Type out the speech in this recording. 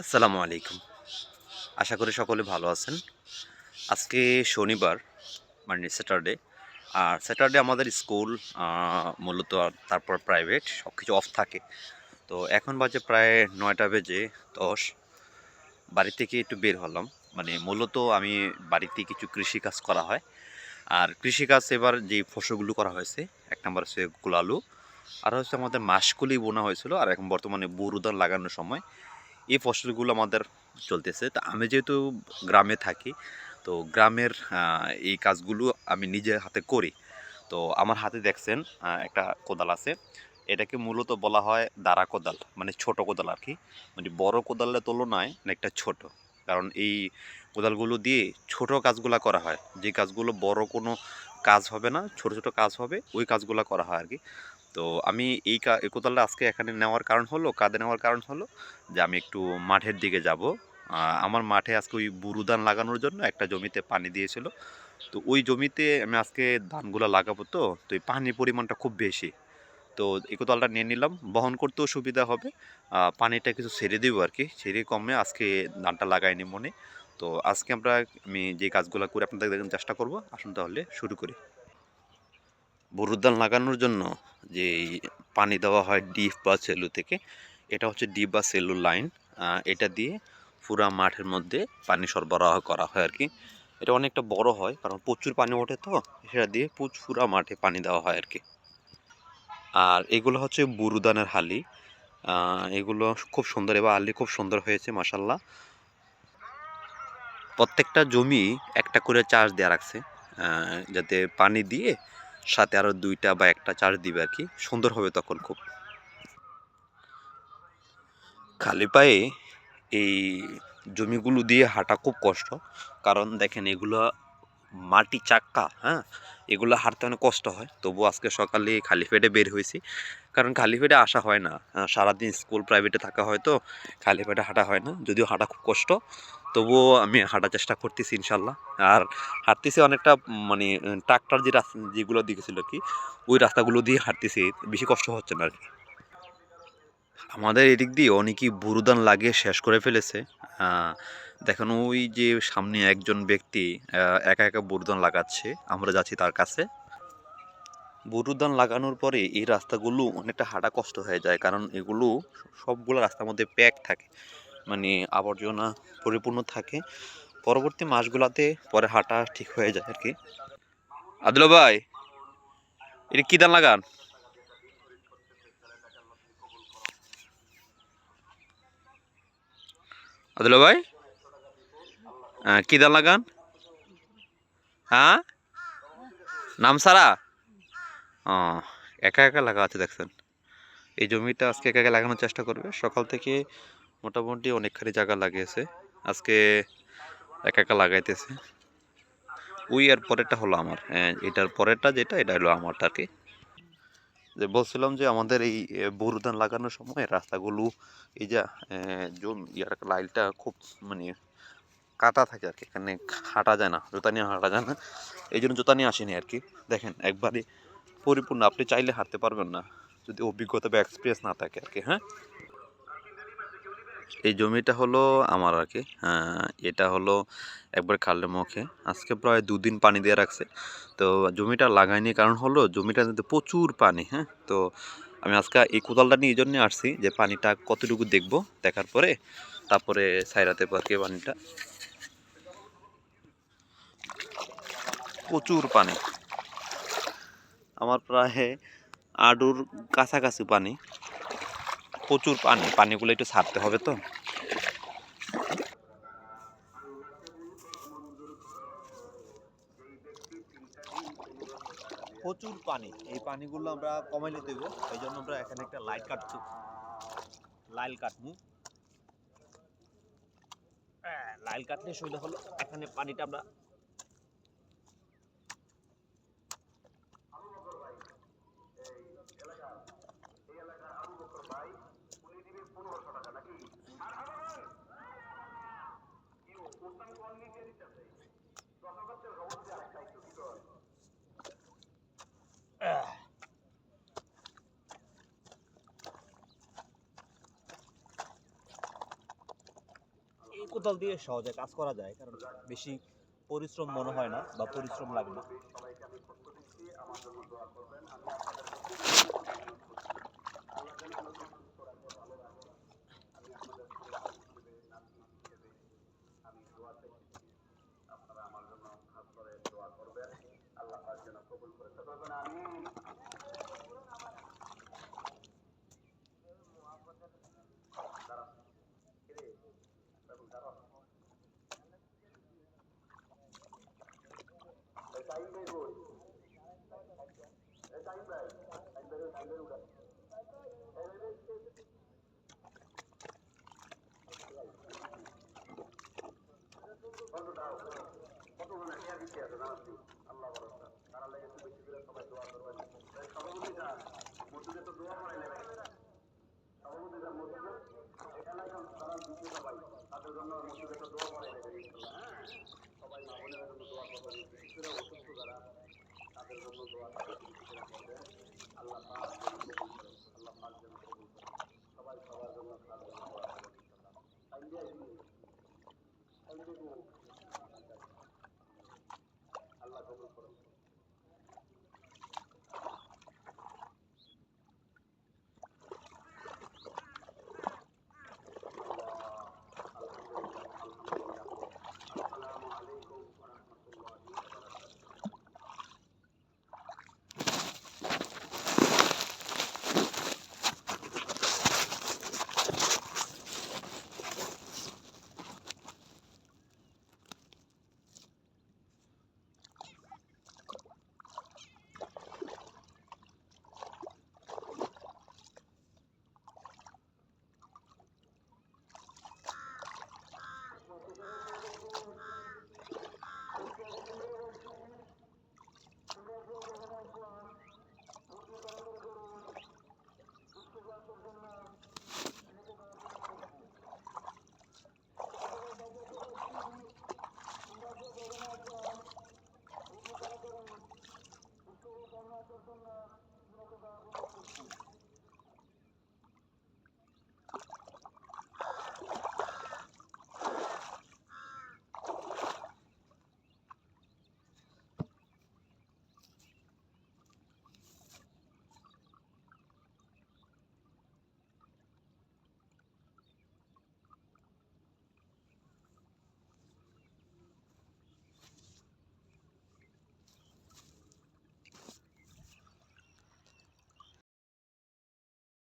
আসসালামু আলাইকুম। আশা করি সকলে ভালো আছেন। আজকে শনিবার মানে স্যাটারডে আর স্যাটারডে আমাদের স্কুল মূলত তারপর প্রাইভেট সব কিছু অফ থাকে। তো এখন বাজে প্রায় নয়টা বেজে দশ। বাড়ি থেকে একটু বের হলাম। মানে মূলত আমি বাড়িতে কিছু কৃষিকাজ করা হয়। আর কৃষিকাজ এবার যে ফসলগুলো করা হয়েছে, এক নম্বর হচ্ছে কুলালু আর হচ্ছে আমাদের মাসকুলি বোনা হয়েছিল, আর এখন বর্তমানে বুরুদান লাগানোর সময় এই ফসলগুলো আমাদের চলতেছে। তা আমি যেহেতু গ্রামে থাকি, তো গ্রামের এই কাজগুলো আমি নিজে হাতে করি। তো আমার হাতে দেখছেন একটা কোদাল আছে। এটাকে মূলত বলা হয় দাঁড়া কোদাল মানে ছোট কোদাল আর কি মানে বড় কোদালের তুলনায় অনেকটা ছোট, কারণ এই কোদালগুলো দিয়ে ছোট কাজগুলো করা হয়। যে কাজগুলো বড় কোনো কাজ হবে না, ছোট ছোট কাজ হবে, ওই কাজগুলো করা হয় আর কি তো আমি এই কোদালটা আজকে এখানে নেওয়ার কারণ হলো, কাঁধে নেওয়ার কারণ হলো যে আমি একটু মাঠের দিকে যাব। আমার মাঠে আজকে ওই বুরুদান লাগানোর জন্য একটা জমিতে পানি দিয়েছিল। তো ওই জমিতে আমি আজকে ধানগুলো লাগাবো তো তো এই পানির পরিমাণটা খুব বেশি। তো এই কোদালটা নিয়ে নিলাম, বহন করতেও সুবিধা হবে। পানিটা কিছু ছেড়ে দেবো আর কি ছেড়ে কমে আজকে ধানটা লাগাইনি মনে। তো আজকে আমরা আমি যে কাজগুলো করে আপনাদের চেষ্টা করব, আসুন তাহলে শুরু করি। ধান লাগানোর জন্য যে পানি দেওয়া হয় ডিপ বা সেলু থেকে, এটা হচ্ছে ডিপ বা সেলু লাইন এটা দিয়ে পুরা মাঠের মধ্যে পানি সরবরাহ করা হয় আর কি এটা অনেকটা বড় হয়, কারণ প্রচুর পানি ওঠে তো, সেটা দিয়ে পুরা মাঠে পানি দেওয়া হয় আর কি আর এগুলো হচ্ছে বুরুদানের হালি। এগুলো খুব সুন্দর, এবার হালি খুব সুন্দর হয়েছে মাসাল্লাহ প্রত্যেকটা জমি একটা করে চাষ দেওয়া রাখছে যাতে পানি দিয়ে সাথে আরও দুইটা বা একটা চার্জ দিবে আর কি। সুন্দর হবে তখন খুব। খালি পায়ে এই জমিগুলো দিয়ে হাঁটা খুব কষ্ট। কারণ দেখেন এগুলো মাটি চাক্কা হ্যাঁ? এগুলো হাঁটতে অনেক কষ্ট হয়। তবু আজকে সকালে খালি পেটে বের হয়েছি। কারণ খালি পেটে আসা হয় না। সারাদিন স্কুল প্রাইভেটে থাকা হয় তো, খালি পেটে হাঁটা হয় না। যদিও হাঁটা খুব কষ্ট তবুও আমি হাঁটার চেষ্টা করতেছি ইনশাল্লাহ। আর হাঁটতেছি অনেকটা মানে ট্রাক্টর যে রাস্তা যেগুলো দিকেছিল কি, ওই রাস্তাগুলো দিয়ে হাঁটতেছি, বেশি কষ্ট হচ্ছে না আর কি। আমাদের এদিক দিয়ে অনেকেই বুরুদান লাগিয়ে শেষ করে ফেলেছে। দেখেন ওই যে সামনে একজন ব্যক্তি একা একা বুরুদান লাগাচ্ছে, আমরা যাচ্ছি তার কাছে। বুরুদান লাগানোর পরে এই রাস্তাগুলো অনেকটা হাঁটা কষ্ট হয়ে যায়, কারণ এগুলো সবগুলো রাস্তার মধ্যে প্যাক থাকে। মানে আবর্জনা পরিপূর্ণ থাকে। পরবর্তী মাসগুলোতে পরে হাঁটা ঠিক হয়ে যায় আর কি আদিল ভাই এটা কী দান লাগান? আদিল ভাই আহ, কী দান লাগান? হ্যাঁ? নাম সারা? ও একা একা লাগা আছে দেখছেন। এই জমিটা আজকে একা একা লাগানোর চেষ্টা করবে। সকাল থেকে মোটামুটি অনেকখানি জায়গা লাগিয়েছে। আজকে একা একা লাগাইতেছে। ওই আর পরেরটা হলো আমার। এটার পরেরটা যেটা, এটা হলো আমারটা আর কি। যে বলছিলাম যে আমাদের এই বোরো ধান লাগানোর সময় রাস্তাগুলো, এই যে জমি ইয়ার লাইলটা খুব মানে কাটা থাকে আর কি। এখানে হাঁটা যায় না, জুতা নিয়ে হাঁটা যায় না। এই জন্য জুতা নিয়ে আসেনি আর কি। দেখেন, একবারে পরিপূর্ণ। আপনি চাইলে হাঁটতে পারবেন না, যদি অভিজ্ঞতা বা এক্সপিরিয়েন্স না থাকে আর কি হ্যাঁ? এই জমিটা হলো আমার আর কি হ্যাঁ, এটা হলো একবার খালের মুখে। আজকে প্রায় দুদিন পানি দিয়ে রাখছে। তো জমিটা লাগাইনি কারণ হলো জমিটা প্রচুর পানি হ্যাঁ? তো আমি আজকে এই কোদালটা নিয়ে এই জন্যে আসছি যে পানিটা কতটুকু দেখব দেখার পরে তারপরে সাইরাতে পারকে পানিটা। প্রচুর পানি। আমার প্রায় আডুর কাছাকাছি পানি। প্রচুর পানি পানিগুলো একটু ছাড়তে হবে তো। প্রচুর পানি এই পানিগুলো আমরা কমাইলে দেব এই জন্য আমরা এখানে একটা লাইট কাটছি লাইল কাটমু আহ, লাইল কাটলে সুবিধা হলো এখানে পানিটা আমরা কোদাল দিয়ে সহজে কাজ করা যায়, কারণ বেশি পরিশ্রম মনে হয় না বা পরিশ্রম লাগে না। জন্য মসজিদে একটা দোয়া করে দেবে হ্যাঁ সবাই মা বোনেরা আল্লাহ